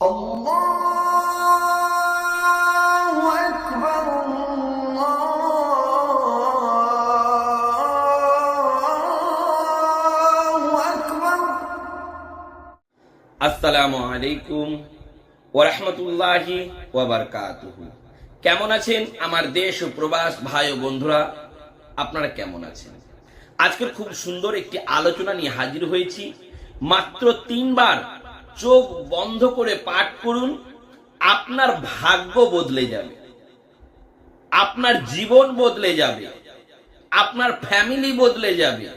আসসালামু আলাইকুম ওরহমতুল্লাহি ওয়াবারকাতুহু কেমন আছেন আমার দেশ ও প্রবাস ভাই ও বন্ধুরা? আপনারা কেমন আছেন? আজকের খুব সুন্দর একটি আলোচনা নিয়ে হাজির হয়েছি মাত্র তিনবার চোখ বন্ধ করে পাঠ করুন, আপনার ভাগ্য বদলে যাবে। আপনার জীবন বদলে যাবে। আপনার ফ্যামিলি বদলে যাবে।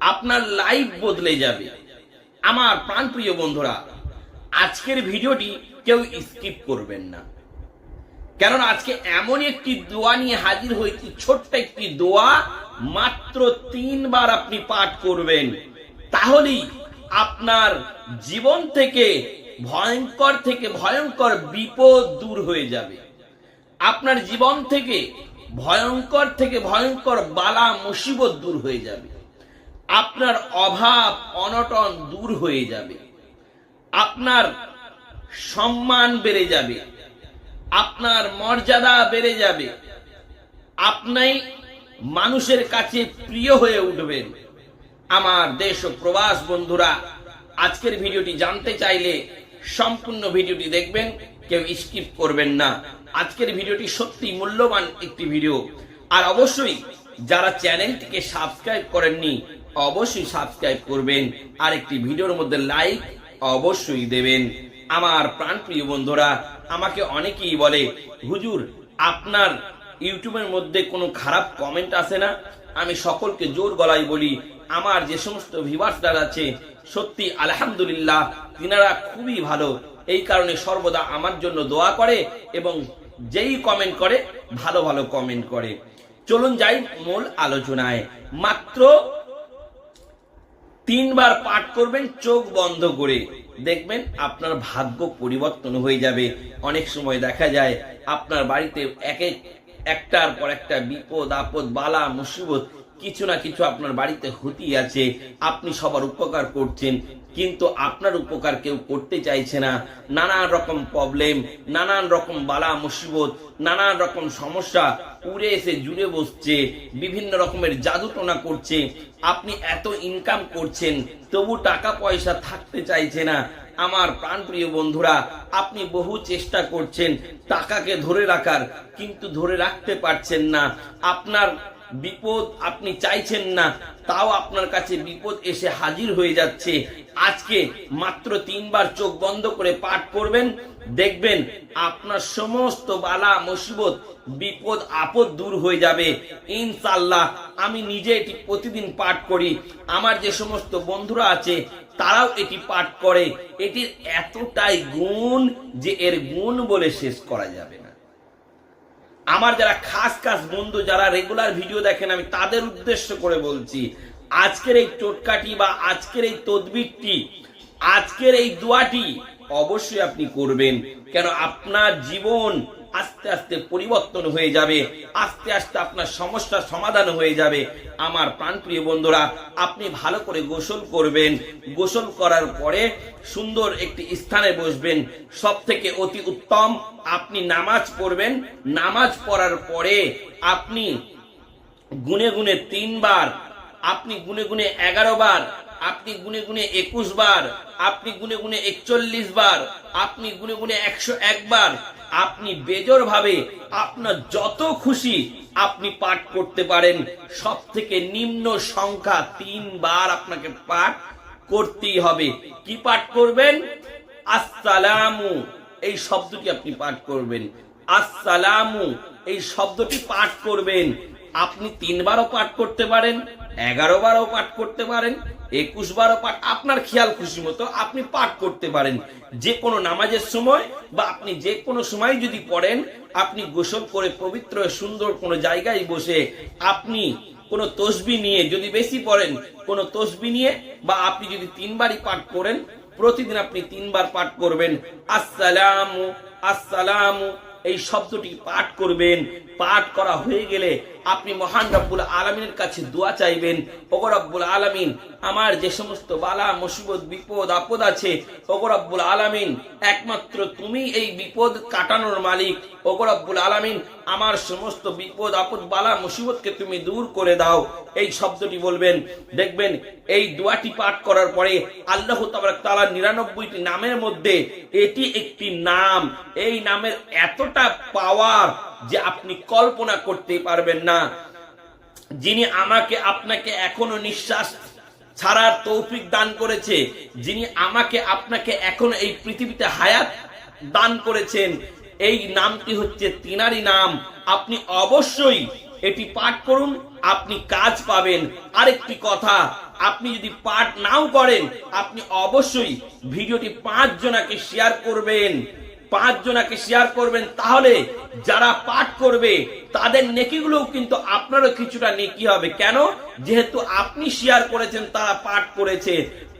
আপনার লাইফ বদলে যাবে। আমার প্রাণপ্রিয় বন্ধুরা, আজকের ভিডিওটি কেউ স্কিপ করবেন না। কেননা আজকে এমন একটি দোয়া নিয়ে হাজির হয়েছি, ছোট্ট একটি দোয়া, মাত্র তিনবার আপনি পাঠ করবেন। তাহলেই আপনার জীবন থেকে ভয়ঙ্কর থেকে ভয়ঙ্কর বিপদ দূর হয়ে যাবে। আপনার জীবন থেকে ভয়ঙ্কর থেকে ভয়ঙ্কর বালা মুসিবত দূর হয়ে যাবে। আপনার অভাব, অনটন দূর হয়ে যাবে। আপনার সম্মান বেড়ে যাবে। আপনার মর্যাদা বেড়ে যাবে। আপনি মানুষের কাছে প্রিয় হয়ে উঠবেন। আমার দেশ ও প্রবাস বন্ধুরা, আজকের ভিডিওটি জানতে চাইলে সম্পূর্ণ ভিডিওটি দেখবেন, কেউ স্কিপ করবেন না। আজকের ভিডিওটি সত্যি মূল্যবান একটি ভিডিও। আর অবশ্যই যারা চ্যানেলটিকে সাবস্ক্রাইব করেননি, অবশ্যই সাবস্ক্রাইব করবেন। আর একটি ভিডিওর মধ্যে লাইক অবশ্যই দেবেন। আমার প্রাণপ্রিয় বন্ধুরা, আমাকে অনেকেই বলে, হুজুর, আপনার ইউটিউবের মধ্যে কোনো খারাপ কমেন্ট আসে না। আমি সকলকে জোর গলায় বলি, আমার যে সমস্ত ভিভার্সরা আছে, সত্যি আলহামদুলিল্লাহ, তিনারা খুবই ভালো। এই কারণে সর্বদা আমার জন্য দোয়া করে এবং যেই কমেন্ট করে, ভালো ভালো কমেন্ট করে। চলুন যাই মূল আলোচনায়। মাত্র তিনবার পাঠ করবেন, চোখ বন্ধ করে। দেখবেন আপনার ভাগ্য পরিবর্তন হয়ে যাবে। অনেক সময় দেখা যায়, আপনার বাড়িতে এক এক একটার পর একটা বিপদ, আপদ, বালা, মুসিবত কিছু না কিছু আপনার বাড়িতে হতি আছে। আপনি সবার উপকার করছেন, কিন্তু আপনার উপকার কেউ করতে চাইছে না। নানান রকম প্রবলেম নানান রকম বালা, মুসিবত, নানান রকম সমস্যা উড়ে এসে জুড়ে বসছে, বিভিন্ন রকমের জাদুটনা করছে। আপনি এত ইনকাম করছেন, তবু টাকা পয়সা থাকতে চাইছে না। আমার প্রাণপ্রিয় বন্ধুরা, আপনি বহু চেষ্টা করছেন টাকাকে ধরে রাখার, কিন্তু ধরে রাখতে পারছেন না। আপনার বিপদ আপনি চাইছেন না, তাও আপনার কাছে বিপদ এসে হাজির হয়ে যাচ্ছে। আজকে মাত্র তিনবার চোখ বন্ধ করে পাঠ করবেন, দেখবেন আপনার সমস্ত বালা মুসিবত, বিপদ, আপদ দূর হয়ে যাবে। ইনশাল্লাহ আমি নিজে এটি প্রতিদিন পাঠ করি। আমার যে সমস্ত বন্ধুরা আছে, তারাও এটি পাঠ করে। এটির এতটাই গুণ যে এর গুণ বলে শেষ করা যাবে না। আমার যারা খাস খাস বন্ধু, যারা রেগুলার ভিডিও দেখেন, আমি তাদের উদ্দেশ্য করে বলছি, আজকের এই টোটকাটি বা আজকের এই তদবিরটি, আজকের এই দোয়াটি অবশ্যই আপনি করবেন। কেন, আপনার জীবন আস্তে আস্তে পরিবর্তন হয়ে যাবে। আস্তে আস্তে আপনার সমস্যার সমাধান হয়ে যাবে। আমার প্রাণপ্রিয় বন্ধুরা, আপনি ভালো করে গোসল করবেন। গোসল করার পরে সুন্দর একটি স্থানে বসবেন। সব থেকে অতি উত্তম, আপনি নামাজ পড়বেন। নামাজ পড়ার পরে আপনি গুনে গুনে তিনবার, আপনি গুনে গুনে এগারো বার, আপনি গুনে গুনে একুশ বার, আপনি গুনে গুনে একচল্লিশ বার, আপনি গুনে গুনে একশো একবার আপনি বেজর ভাবে আপনার যত খুশি আপনি পাঠ করতে পারেন। সব থেকে নিম্ন সংখ্যা তিনবার আপনাকে পাঠ করতেই হবে। কি পাঠ করবেন? আসসালামু, এই শব্দটি আপনি পাঠ করবেন। আসসালামু, এই শব্দটি পাঠ করবেন। আপনি তিনবারও পাঠ করতে পারেন এগারো বারও পাঠ করতে পারেন একুশ বারও পাঠ, আপনার খেয়াল খুশি মতো আপনি পাঠ করতে পারেন। যে কোনো নামাজের সময় বা আপনি যে কোনো সময় যদি পড়েন, আপনি গোসল করে পবিত্র, সুন্দর কোনো জায়গায় বসে আপনি কোনো তসবি নিয়ে যদি বেশি পড়েন, কোনো তসবি নিয়ে বা আপনি যদি তিনবারই পাঠ করেন, প্রতিদিন আপনি তিনবার পাঠ করবেন। আসসালামু আসসালামু এই শব্দটি পাঠ করবেন। পাঠ করা হয়ে গেলে আপনি মহান রব্বুল আলমিনের কাছে দোয়া চাইবেন। ওগরাবুল আলমিন, আমার যে সমস্ত বালা, মুসিবত, বিপদ, আপদ আছে ওগরাবুল আলমিন, একমাত্র তুমি এই বিপদ কাটানোর মালিক। ওগো আলামিন, আমার সমস্ত বিপদ, আপদ, বালা, মুসিবতকে তুমি দূর করে দাও। এই শব্দটি বলবেন, দেখবেন, এই দোয়াটি পাঠ করার পরে আল্লাহ তালা নিরানব্বইটি নামের মধ্যে এটি একটি নাম। এই নামের এতটা পাওয়ার যে আপনি কল্পনা করতে পারবেন না। যিনি আমাকে, আপনাকে এখনও নিঃশ্বাস ছাড়ার তৌফিক দান করেছে, যিনি আমাকে, আপনাকে এখন এই পৃথিবীতে হায়াত দান করেছেন এই নামটি হচ্ছে তিনারি নাম। আপনি অবশ্যই এটি পাঠ করুন, আপনি কাজ পাবেন। আরেকটি কথা, আপনি যদি পাঠ নাও করেন, আপনি অবশ্যই ভিডিওটি পাঁচ জনাকে শেয়ার করবেন। পাঁচ জনাকে শেয়ার করবেন তাহলে যারা পাঠ করবে, তাদের নেকিগুলোও কিন্তু আপনারও কিছুটা নেকি হবে। কেন? যেহেতু আপনি শেয়ার করেছেন, তারা পাঠ করেছে।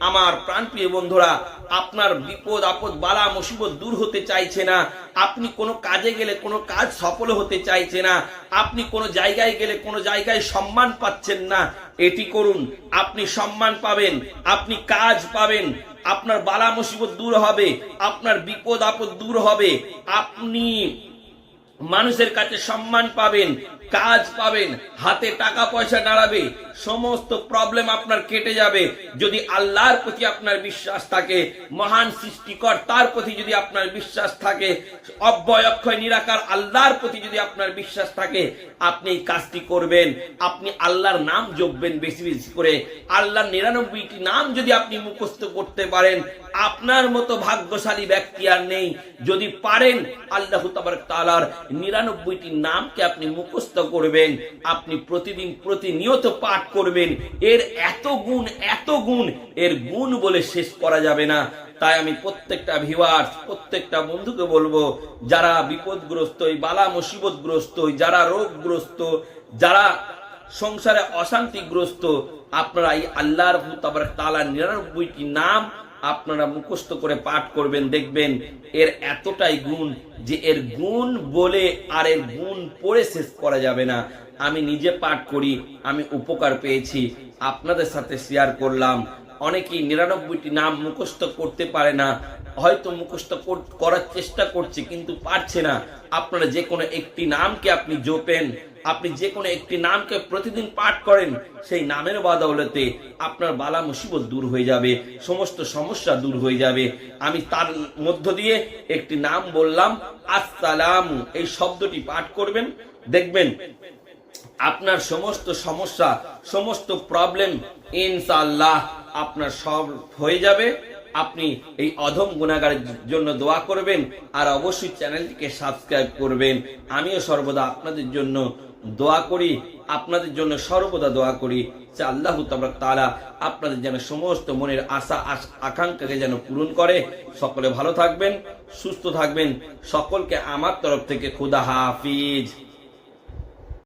আমার প্রাণপ্রিয় বন্ধুরা, আপনার বিপদ, আপদ, বালা, মুসিবত দূর হতে চাইছে না। আপনি কোনো কাজে গেলে কোনো কাজ সফল হতে চাইছে না। আপনি কোনো জায়গায় গেলে কোনো জায়গায় সম্মান পাচ্ছেন না। এটি করুন, আপনি সম্মান পাবেন, আপনি কাজ পাবেন। আপনার বালা, মুসিবত দূর হবে, আপনার বিপদ, আপদ দূর হবে। আপনি মানুষের কাছে সম্মান পাবেন, কাজ পাবেন, হাতে টাকা পয়সা দাঁড়াবে, সমস্ত প্রবলেম আপনার কেটে যাবে। যদি আল্লাহর প্রতি আপনার বিশ্বাস থাকে, মহান সৃষ্টিকর তার প্রতি যদি আপনার বিশ্বাস থাকে, অব্যয়, অক্ষয়, নিরাকার আল্লাহর প্রতি যদি আপনার বিশ্বাস থাকে, আপনি এই কাজটি করবেন। আপনি আল্লাহর নাম জপবেন বেশি বেশি করে। আল্লাহর নিরানব্বইটি নাম যদি আপনি মুখস্থ করতে পারেন, আপনার মতো ভাগ্যশালী ব্যক্তি আর নেই। যদি পারেন, আল্লাহ তালার নিরানব্বইটি নামকে আপনি মুখস্থ করবেন, আপনি প্রতিদিন প্রতিনিয়ত পাঠ করবেন। এর এত গুণ এত গুণ, এর গুণ বলে শেষ করা যাবে না। তাই আমি প্রত্যেকটা ভিওয়ার্স প্রত্যেকটা বন্ধুকে বলব, যারা বিপদগ্রস্ত বালা মুসিবতগ্রস্ত, যারা রোগগ্রস্ত, যারা সংসারে অশান্তিগ্রস্ত, আপনারা এই আল্লাহর তাবার তালা নিরানব্বইটি নাম আপনারা মুখস্ত করে পাঠ করবেন, দেখবেন এর এতটাই গুণ যে এর গুণ বলে আর এর গুণ পড়ে শেষ করা যাবে না। আমি নিজে পাঠ করি, আমি উপকার পেয়েছি, আপনাদের সাথে শেয়ার করলাম। অনেকেই নিরানব্বইটি নাম মুখস্থ করতে পারে না, হয়তো মুখস্থ কর- করার চেষ্টা করছে কিন্তু পারছে না। আপনারা যে কোনো একটি নামকে আপনি জোপেন, আপনি যে কোনো একটি নামকে প্রতিদিন পাঠ করেন, সেই নামের বাদৌলতে আপনার বালা মুসিবত দূর হয়ে যাবে, সমস্ত সমস্যা দূর হয়ে যাবে। আমি তার মধ্য দিয়ে একটি নাম বললাম, আসসালাম। এই শব্দটি পাঠ করবেন, দেখবেন আপনার সমস্ত সমস্যা, সমস্ত প্রবলেম ইনশাআল্লাহ আপনার সব হয়ে যাবে। আপনি এই অধম গুণাগারের জন্য দোয়া করবেন আর অবশ্যই চ্যানেলটিকে সাবস্ক্রাইব করবেন। আমিও সর্বদা আপনাদের জন্য দোয়া করি, আপনাদের জন্য সর্বদা দোয়া করি। যে আল্লাহ তাবারক তাআলা আপনাদের যেন সমস্ত মনের আশ- আকাঙ্ক্ষাকে যেন পূরণ করে। সকলে ভালো থাকবেন, সুস্থ থাকবেন। সকলকে আমার তরফ থেকে খুদা হাফিজ।